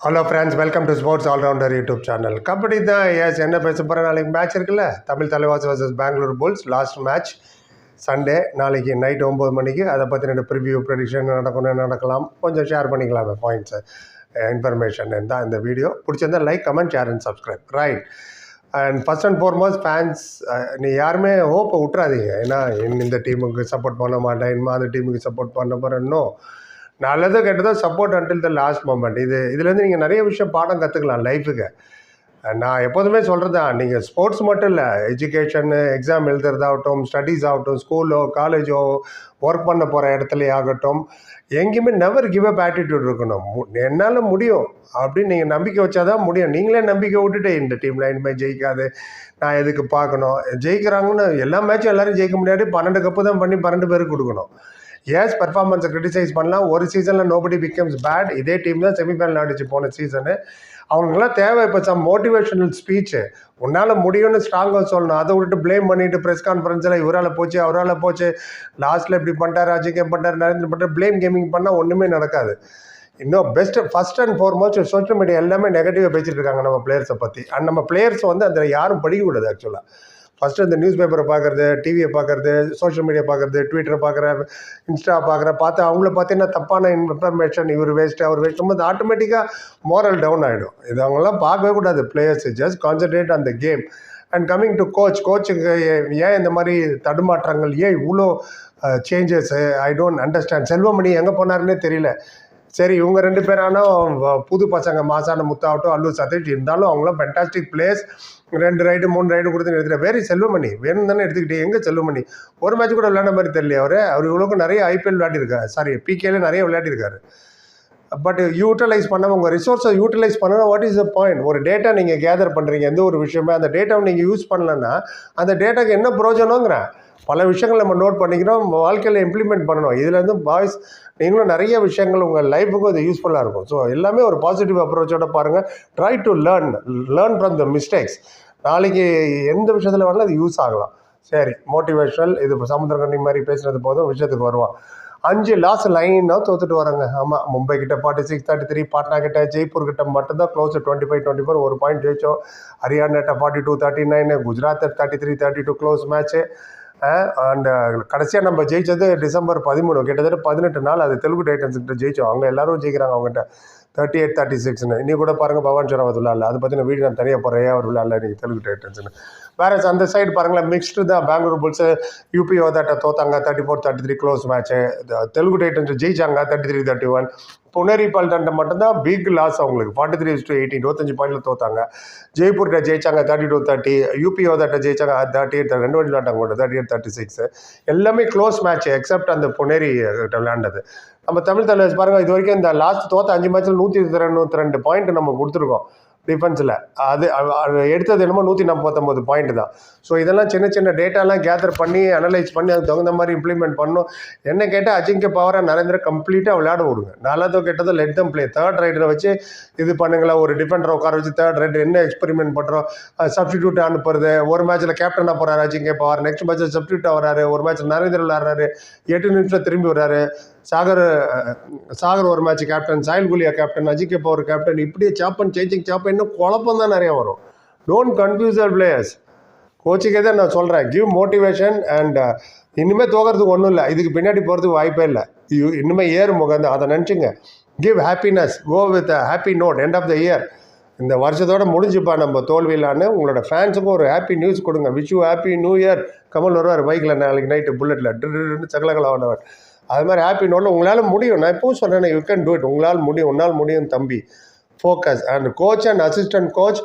Hello friends welcome to sports allrounder YouTube channel kabaddi தான் S என்ன பேச போகிறேன் நாளைக்கு மேட்ச் இருக்குல்ல? Tamil Thalaivas versus Bengaluru Bulls last match Sunday நாளைக்கு நைட் ஒம்பது மணிக்கு. அதை பற்றின ப்ரிவ்யூ ப்ரெடிக்ஷன் நடக்கணும் நடக்கலாம். கொஞ்சம் ஷேர் பண்ணிக்கலாமே பாயிண்ட்ஸு இன்ஃபர்மேஷன் தான் இந்த வீடியோ பிடிச்சிருந்தா like comment share and subscribe right and first and foremost fans நீ யாருமே ஹோப்பை விட்றாதீங்க ஏன்னா இந்த- டீமுக்கு சப்போர்ட் பண்ண மாட்டேன். இனிமே அந்த டீமுக்கு சப்போர்ட் பண்ண போகிறேன்னோ நல்லதும் நல்லதோ கெட்டதோ support until the last moment இது இதுலேருந்து நீங்கள் நிறைய விஷயம் பாடம் கற்றுக்கலாம் லைஃபுக்கு நான் எப்போதுமே சொல்கிறது தான் நீங்கள் ஸ்போர்ட்ஸ் மட்டும் இல்லை எஜுகேஷன் எக்ஸாம் எழுதுறதாகட்டும் ஸ்டடீஸ் ஆகட்டும் ஸ்கூலோ காலேஜோ ஒர்க் பண்ண போகிற இடத்துல ஆகட்டும் எங்கேயுமே நெவர் கிவ் அப் ஆட்டிடியூட் இருக்கணும். மு- என்னால் முடியும் அப்படின்னு நீங்கள் நம்பிக்கை வச்சா தான் முடியும். நீங்களே நம்பிக்கை விட்டுட்டு இந்த டீமில் இனிமேல் ஜெயிக்காது நான் எதுக்கு பார்க்கணும்? ஜெயிக்கிறாங்கன்னு எல்லா மேட்சும் எல்லாரும் ஜெயிக்க முடியாது. பன்னெண்டு கப்பு தான் பண்ணி பன்னெண்டு பேருக்கு கொடுக்கணும். எஸ் பர்ஃபார்மன்ஸை கிரிட்டிசைஸ் பண்ணலாம் ஒரு சீசனில் நோபடி பிகம்ஸ் பேட் இதே டீம் தான் செமிஃபைனல் ஆடிச்சு போன சீசனு அவங்களுக்குலாம் தேவை இப்போ சம் மோட்டிவேஷனல் ஸ்பீச்சு உன்னால் முடியும்னு ஸ்ட்ராங்காக சொல்லணும். அதை விட்டுட்டு ப்ளேம் பண்ணிட்டு ப்ரெஸ் கான்ஃபரன்ஸில் இவரால் போச்சு அவரால் போச்சு. லாஸ்ட்டில் இப்படி பண்ணிட்டார் அஜிகே பண்ணிட்டார் நரேந்திர பண்ணிட்டார். ப்ளேம் கேமிங் பண்ணால் ஒன்றுமே நடக்காது. இன்னும் best first and foremost social media எல்லாமே நெகட்டிவாக பேசிகிட்டு இருக்காங்க நம்ம பிளேயர்ஸை பற்றி அண்ட் நம்ம பிளேயர்ஸ் வந்து அதில் யாரும் படிக்கக்கூடாது ஆக்சுவலாக ஃபஸ்ட்டு இந்த நியூஸ் பேப்பரை பார்க்குறது டிவியை பார்க்குறது சோஷியல் மீடியா பார்க்குறது ட்விட்டரை பார்க்குறேன் இன்ஸ்டா பார்க்குறேன் பார்த்து அவங்கள பார்த்தீங்கன்னா தப்பான இன்ஃபர்மேஷன் இவர் வேஸ்ட்டு அவர் வேஸ்ட் போது ஆட்டோமேட்டிக்காக மோரல் டவுன் ஆகிடும் இது அவங்களாம் பார்க்கவே கூடாது. பிளேயர்ஸ் ஜஸ்ட் கான்சன்ட்ரேட் அந்த game and coming to coach கோச்சுக்கு ஏன் இந்த மாதிரி தடுமாற்றங்கள் ஏன் இவ்வளோ changes I don't understand Selvamani எங்கே போனாருன்னே தெரியல. சரி இவங்க ரெண்டு பேரானும் புது பசங்க மாசான முத்தாவட்டும் அல்லூர் சதீஷ் இருந்தாலும் அவங்களாம் ஃபென்டாஸ்டிக் பிளேஸ் ரெண்டு ரைடு மூணு ரைடு கொடுத்து எடுத்துகிட்டு வேறு செல்வமணி. வேணும் தானே எடுத்துக்கிட்டே எங்கே செல்வமணி? ஒரு மேட்ச் கூட விளையாட மாதிரி தெரியல அவர். அவர் இவ்வளோக்கு நிறைய ஐபிஎல் விளையாடிருக்காரு. சாரி பிகேல நிறைய விளையாடிருக்காரு. பட் யூட்டிலைஸ் பண்ண உங்கள் ரிசோர்ஸை யூட்டிலைஸ் பண்ணணும் வாட் இஸ் த பாயிண்ட் ஒரு டேட்டா நீங்கள் கேதர் பண்ணுறீங்க எந்த ஒரு விஷயமே அந்த டேட்டாவை நீங்கள் யூஸ் பண்ணலன்னா அந்த டேட்டாக்கு என்ன பிரயோஜனங்கிறேன் பல விஷயங்கள் நம்ம நோட் பண்ணிக்கிறோம். வாழ்க்கையில் இம்ப்ளிமெண்ட் பண்ணணும். இதுலேருந்து பாய்ஸ் நீங்களும் நிறைய விஷயங்கள் உங்கள் லைஃபுக்கும் இது யூஸ்ஃபுல்லாக இருக்கும். ஸோ எல்லாமே ஒரு பாசிட்டிவ் அப்ரோச்சோட பாருங்கள் try to learn learn from the mistakes நாளைக்கு எந்த விஷயத்தில் வேணாலும் அது யூஸ் ஆகலாம். சரி மோட்டிவேஷனல் இது சமுத்திரகண்ணி மாதிரி பேசுனது போதும் விஷயத்துக்கு வருவான். அஞ்சு லாஸ்ட் லைனாக தோத்துட்டு வராங்க ஆமாம் மும்பை கிட்ட forty six thirty three Patna கிட்ட ஜெய்ப்பூர் கிட்ட மட்டும்தான் close twenty five twenty four ஒரு பாயிண்ட் ஜெயிச்சோம். ஹரியானாட்ட forty two thirty nine Gujarat thirty three thirty two close match and uh, கடைசியாக நம்ம ஜெயிச்சது டிசம்பர் பதிமூணு. கிட்டத்தட்ட பதினெட்டு நாள் அது தெலுங்கு டைட்டன்ஸ் கிட்ட அவங்க எல்லாரும் ஜெயிக்கிறாங்க அவங்ககிட்ட. தேர்ட்டி எயிட் தேர்ட்டி சிக்ஸ்னு இன்னி கூட பாருங்கள் பவான் சரவத் விளாட்ல அதை பற்றின வீடு நான் தனியாக போகிறேன் அவர் விளாட்ல இன்றைக்கி தெலுங்கு டைட்டன்ஸ்னு வேறு அந்த சைடு பாருங்களேன். மிக்ஸ்டு தான். பெங்களூர் புல்ஸு யூபி ஓதாட்ட தோத்தாங்க thirty four thirty three close match Telugu Titans ஜெயிச்சாங்க. Thirty three thirty one Puneri பால்டன்ட்ட மட்டும்தான் பிக் லாஸ் அவங்களுக்கு. ஃபார்ட்டி த்ரீ டு எயிட்டீன் இருபத்தஞ்சு பாயிண்ட்ல தோத்தாங்க. ஜெய்ப்பூர்கிட்ட ஜெயிச்சாங்க தேர்ட்டி டூ தேர்ட்டி யூபி ஓதாட்ட ஜெயிச்சாங்க தேர்ட்டி எயிட் ரெண்டு வண்டி விளாட்டாங்க கூட தேர்ட்டி எயிட் தேர்ட்டி சிக்ஸ் எல்லாமே க்ளோஸ் மேட்ச் எக்ஸப்ட் அந்த புனேரி கிட்ட விளையாண்டது நம்ம தமிழ் தலைவர் பாருங்கள் இது வரைக்கும் இந்த லாஸ்ட் தோத்த அஞ்சு மேட்ச்சில் நூற்றி நூற்றி ரெண்டு பாயிண்ட் நம்ம கொடுத்துருக்கோம். டிஃபென்ஸில் அது அது- எடுத்தது என்னமோ நூற்றி நாற்பத்தொம்போது பாயிண்ட் தான். ஸோ இதெல்லாம் சின்ன சின்ன டேட்டாலாம் கேதர் பண்ணி அனலைஸ் பண்ணி அதுக்கு தகுந்த மாதிரி இம்ப்ளிமெண்ட் பண்ணணும். என்ன கேட்டால் அஜிங்க பவராக நரேந்திர கம்ப்ளீட்டாக விளையாட விடுங்க. நல்லதோ கெட்டதோ லெட் தம் பிளே தேர்ட் ரைடரை வச்சு இது பண்ணுங்களா? ஒரு டிஃபெண்டரை உட்கார வச்சு தேர்ட் ரைடர் என்ன எக்ஸ்பெரிமெண்ட் பண்ணுறோம் சப்ஸ்டியூட் அனுப்புறது. ஒரு மேட்ச்சில் கேப்டனாக போகிறாரு அஜிங்க பவர் நெக்ஸ்ட் மேட்ச்சில் சப்ஸ்டியூட்டாக வராரு ஒரு மேட்ச்சில் நரேந்திர விளையாடுறாரு. எட்டு நிமிஷம் திரும்பி வர்றாரு. சாகர் சாகர் ஒரு match captain Sahil Gulia captain அஜிகே Pawar captain இப்படியே சாப்பன் சேஞ்சிங் சாப்பன் இன்னும் குழப்பம் தான் நிறைய வரும். டோன்ட் கன்ஃபியூஸ் த பிளேயர்ஸ் கோச்சுக்கே தான் நான் சொல்கிறேன் கிவ் மோட்டிவேஷன் அண்ட் இனிமேல் தோக்கிறதுக்கு ஒன்றும் இல்லை. இதுக்கு பின்னாடி போகிறதுக்கு வாய்ப்பே இல்லை. யூ இனிமேல் ஏறு முகந்து அதை நினச்சிங்க. Give happiness go with happy note end of the year இந்த வருஷத்தோட முடிஞ்சுப்பா நம்ம தோல்வியிலான்னு உங்களோட ஃபேன்ஸுக்கும் ஒரு ஹாப்பி நியூஸ் கொடுங்க. Wish you happy new year Kamal வருவார் பைக்கில் நாளைக்கு நைட்டு புல்லட்டில் சகலகலாவானவர் அது மாதிரி ஹாப்பி நோட்டில் உங்களால் முடியும். நான் இப்பவும் சொல்கிறேன் யூ கேன் டூ இட் உங்களால் முடியும் உன்னால் முடியும் தம்பி. Focus and coach and assistant coach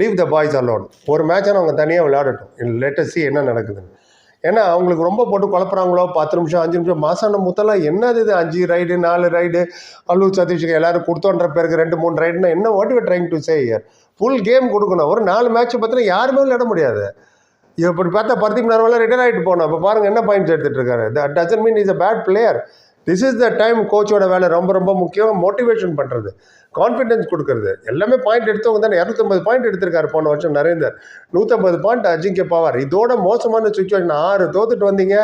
leave the boys alone ஒரு மேட்சை அவங்க தனியாக விளையாடட்டும். லேட்டஸ்ட் என்ன நடக்குதுன்னு. ஏன்னா அவங்களுக்கு ரொம்ப போட்டு குழப்பறாங்களோ பத்து நிமிஷம் அஞ்சு நிமிஷம் மாசான முத்தெல்லாம் என்னது இது? அஞ்சு ரைடு நாலு ரைடு அல்லூர் சதீஷ்க்கு எல்லாரும் கொடுத்தோன்ற பேருக்கு ரெண்டு மூணு ரைடுனா என்ன what you trying to say year full game கொடுக்கணும். ஒரு நாலு மேட்ச் பார்த்தீங்கன்னா யாருமே விளையாட முடியாது. இப்படி பார்த்தா பர்திப் நர்வால ரிட்டர் ஆகிட்டு போனோம் இப்போ பாருங்கள் என்ன பாயிண்ட்ஸ் எடுத்துகிட்டு இருக்காரு. That doesn't mean is a bad player this is the time கோச்சோட வேலை ரொம்ப ரொம்ப முக்கியம். மோட்டிவேஷன் பண்ணுறது கான்ஃபிடென்ஸ் கொடுக்கறது. எல்லாமே பாயிண்ட் எடுத்தவங்க தானே. இரநூத்தம்பது பாயிண்ட் எடுத்திருக்காரு போன வருஷம் நரேந்தர். நூற்றம்பது பாயிண்ட் அஜிங்க பவர். இதோட மோசமான சுச்சுவேஷன் ஆறு தோத்துட்டு வந்தீங்க.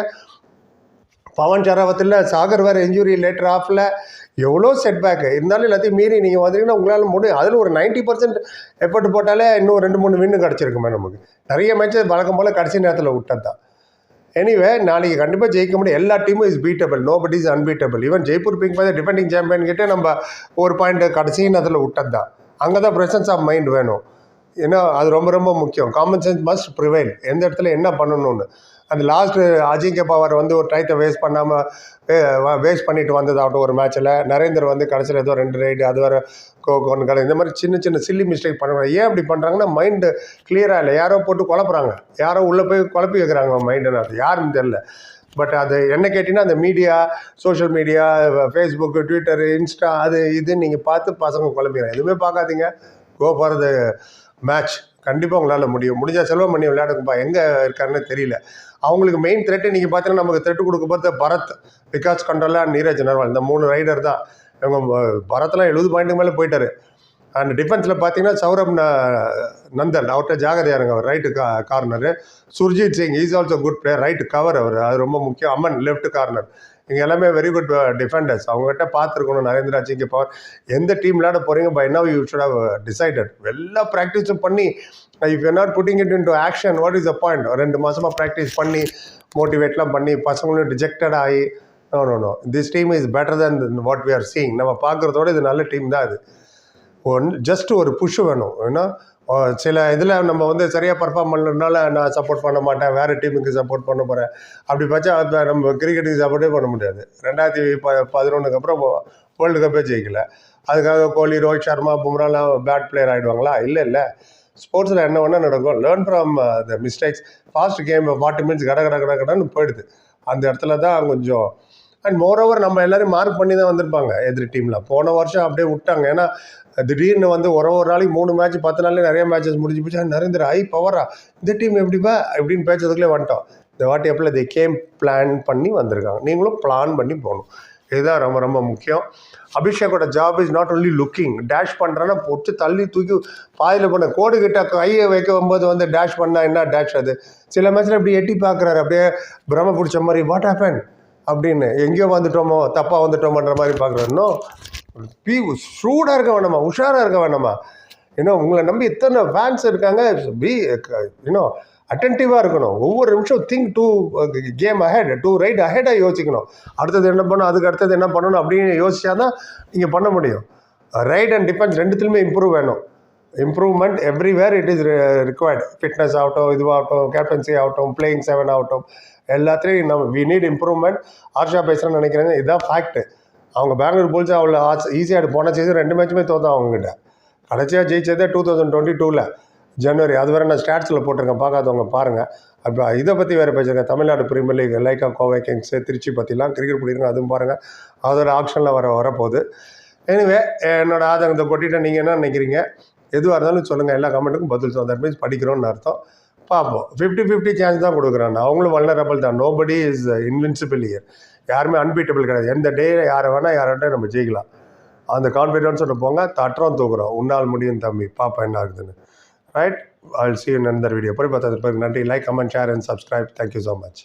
பவன் சரவத்தில் சாகர் வேறு இன்ஜுரி லேட்டர் ஆஃபில் எவ்வளோ செட்பேக்கு இருந்தாலும் எல்லாத்தையும் மீறி நீங்கள் வந்தீங்கன்னா உங்களால் முடியும். அதில் ஒரு 90% பர்சன்ட் எஃபர்ட் போட்டாலே இன்னும் ரெண்டு மூணு வின்னு கிடச்சிருக்குமே நமக்கு. நிறைய மேட்ச்சு வழக்கம் போல் கடைசி நேரத்தில் விட்டது தான். எனிவே நாளைக்கு கண்டிப்பாக ஜெயிக்க முடியும். எல்லா டீமும் is beatable no but is unbeatable even Jaipur pink பார்த்து டிஃபெண்டிங் சாம்பியன் கிட்டே நம்ம ஒரு பாயிண்ட் கடைசி நேரத்தில் விட்டது தான். அங்கே தான் ப்ரெசன்ஸ் ஆஃப் மைண்ட் வேணும். ஏன்னா அது ரொம்ப ரொம்ப முக்கியம். காமன் சென்ஸ் மஸ்ட் ப்ரிவைல் எந்த இடத்துல என்ன பண்ணணும்னு. அந்த லாஸ்ட்டு அஜிங்க பவர் வந்து ஒரு டைத்தை வேஸ்ட் பண்ணாமல் வேஸ்ட் பண்ணிட்டு வந்ததாகட்டும் ஒரு மேட்ச்சில் நரேந்தர் வந்து கடைசியில் ஏதோ ரெண்டு ரைடு அது வேறு கொண்டு இந்த மாதிரி சின்ன சின்ன சில்லி மிஸ்டேக் பண்ணுறாங்க ஏன் அப்படி பண்ணுறாங்கன்னா மைண்டு கிளியராக இல்லை. யாரோ போட்டு குழப்புறாங்க. யாரோ உள்ளே போய் குழப்பி வைக்கிறாங்க மைண்டுன்னு அது யாருன்னு தெரில பட் அது என்ன கேட்டிங்கன்னா அந்த media social media Facebook Twitter Insta அது இது நீங்கள் பார்த்து பசங்க குழம்பிடுறாங்க எதுவுமே பார்க்காதீங்க. கோ ஃபார் த மேட்ச் கண்டிப்பாக உங்களால் முடியும். முடிஞ்சால் செல்வம் பண்ணி விளையாடுங்கப்பா. எங்கே இருக்காருன்னு தெரியல. அவங்களுக்கு மெயின் த்ரெட்டு நீங்கள் பார்த்தீங்கன்னா நமக்கு த்ரெட்டு கொடுக்க பார்த்த பரத் விகாஸ் கண்டோலா நீரஜ் நர்வால். இந்த மூணு ரைடர் தான். இவங்க பரத்லாம் எழுபது பாயிண்ட்டுக்கு மேலே போயிட்டார். அண்ட் டிஃபென்ஸில் பார்த்தீங்கன்னா சௌரப் ந- நந்தன் அவர்கிட்ட ஜாகிரதையா இருங்க. அவர் ரைட்டு கா corner Surjeet Singh is also good player right cover அவர். அது ரொம்ப முக்கியம். அம்மன் லெஃப்ட் கார்னர் இங்கே எல்லாமே வெரி குட் டிஃபெண்டர்ஸ் அவங்ககிட்ட பார்த்துருக்கணும். நரேந்திரா சிங்க பவர் எந்த டீம் விளையாட போகிறீங்க by now you should have decided எல்லா ப்ராக்டிஸும் பண்ணி if you not putting it into action what is a point ரெண்டு மாதமாக ப்ராக்டிஸ் பண்ணி மோட்டிவேட்லாம் பண்ணி பசங்களும் டிஜெக்டட் ஆகி no no no this team is better then what we are seeing நம்ம பார்க்குறதோட இது நல்ல டீம் தான் அது ஒன் ஜஸ்ட் ஒரு புஷ் வேணும். ஏன்னா சில இதில் நம்ம வந்து சரியாக பர்ஃபார்ம் பண்ணலனால நான் சப்போர்ட் பண்ண மாட்டேன். வேறு டீமுக்கு சப்போர்ட் பண்ண போகிறேன் அப்படி பார்த்தா அப்போ நம்ம கிரிக்கெட்டுக்கு சப்போர்ட்டே பண்ண முடியாது. ரெண்டாயிரத்தி ப பதினொன்றுக்கு அப்புறம் வேர்ல்டு கப்பே ஜெயிக்கல. அதுக்காக கோலி ரோஹித் சர்மா பும்ராலாம் பேட் பிளேயர் ஆகிடுவாங்களா இல்லை இல்லை. ஸ்போர்ட்ஸில் என்ன வேணால் நடக்கும்? Learn from the mistakes fast game forty minutes கட கட கட கடன்னு போயிடுது. அந்த இடத்துல தான் கொஞ்சம் அண்ட் மோரோவர் நம்ம எல்லோரும் மார்க் பண்ணி தான் வந்திருப்பாங்க எதிரி டீமில் போன வருஷம் அப்படியே விட்டாங்க. ஏன்னா திடீர்னு வந்து ஒரு ஒரு நாளைக்கு மூணு மேட்ச் பத்து நாள்லேயே நிறைய மேட்சஸ் முடிஞ்சு போச்சு. நரேந்திர ஐ பவரா இந்த டீம் எப்படிப்பா? இப்படின்னு பேசுறதுக்குள்ளே வந்துட்டோம். இந்த வாட்டி எப்படில் தி கேம் பிளான் பண்ணி வந்திருக்காங்க. நீங்களும் பிளான் பண்ணி போகணும். இதுதான் ரொம்ப ரொம்ப முக்கியம். அபிஷேக்கோட job is not only looking dash பண்ணுறேன்னா பொட்டு தள்ளி தூக்கி பாதியில் பண்ண கோடு கிட்ட கையை வைக்க வந்து டேஷ் பண்ணால் என்ன டேஷ் அது? சில மேட்ச்சில் இப்படி எட்டி பார்க்குறாரு. அப்படியே பிரம்ம பிடிச்ச மாதிரி வாட் ஹேப்பன் அப்படின்னு எங்கேயோ வந்துட்டோமோ தப்பாக வந்துட்டோமோன்ற மாதிரி பார்க்குறாருனோ பி ஷூடாக இருக்க வேணாமா உஷாராக இருக்க வேணாமா ஏன்னா உங்களை நம்பி எத்தனை ஃபேன்ஸ் இருக்காங்க. பி இன்னும் அட்டென்டிவாக இருக்கணும். ஒவ்வொரு நிமிஷம் think two game ahead two right அஹெடாக யோசிக்கணும். அடுத்தது என்ன பண்ணணும்? அதுக்கு அடுத்தது என்ன பண்ணணும்? அப்படின்னு யோசிச்சா தான் நீங்கள் பண்ண முடியும். ரைட் அண்ட் டிஃபென்ஸ் ரெண்டுத்துலையுமே இம்ப்ரூவ் வேணும். Improvement everywhere it is required fitness ஆகட்டும் இதுவாகட்டும் கேப்டன்சி ஆகட்டும் பிளேயிங் செவன் ஆகட்டும் எல்லாத்துலேயும் நம்ம வி நீட் இம்ப்ரூவ்மெண்ட் ஆர்ஷா பேசுகிறேன்னு நினைக்கிறேன். இதுதான் ஃபேக்ட்டு அவங்க பெங்களூர் புல்ஸ் அவ்வளோ ஈஸியாக போன சீசன் ரெண்டு மேட்சுமே தோத்தோம் அவங்ககிட்ட. கடைசியாக ஜெயிச்சதே டூ தௌசண்ட் டுவெண்ட்டி டூவில் ஜனவரி. அது வரை நான் ஸ்டாட்ஸில் போட்டிருக்கேன். பார்க்காதவங்க பாருங்கள் அப்போ இதை பற்றி வேறு பேசுகிறேன் Tamil Nadu premier league Lyca Kovai Kings Trichy பற்றிலாம் கிரிக்கெட் பிடிக்கிறோம் அதுவும் பாருங்கள் அதோட ஆப்ஷனில் வர வரப்போகுது. எனிவே என்னோடய ஆதங்கத்தை கொட்டிட்டு நீங்கள் என்ன நினைக்கிறீங்க? எதுவாக இருந்தாலும் சொல்லுங்கள் எல்லா கமெண்ட்டுக்கும் பதில் சொல்லுங்கள் தட் மீன்ஸ் படிக்கிறோன்னு அர்த்தம். பார்ப்போம். ஃபிஃப்டி ஃபிஃப்டி சான்ஸ் தான் கொடுக்குறான். அவங்களும் வல்லரபிள் தான். நோபடி இஸ் இன்வின்சிபிள் இயர் யாருமே அன்பீட்டபிள் கிடையாது. எந்த டே யாரை வேணால் யார்கிட்ட நம்ம ஜெயிக்கலாம். அந்த கான்ஃபிடென்ஸோட போங்க. தட்டுறோம் தூக்குறோம். உன்னால் முடியும் தம்பி. பாப்பா என்ன ஆகுதுன்னு. Right I see you another video போய் பார்த்ததுக்கு நன்றி. Like comment share and subscribe thank you so much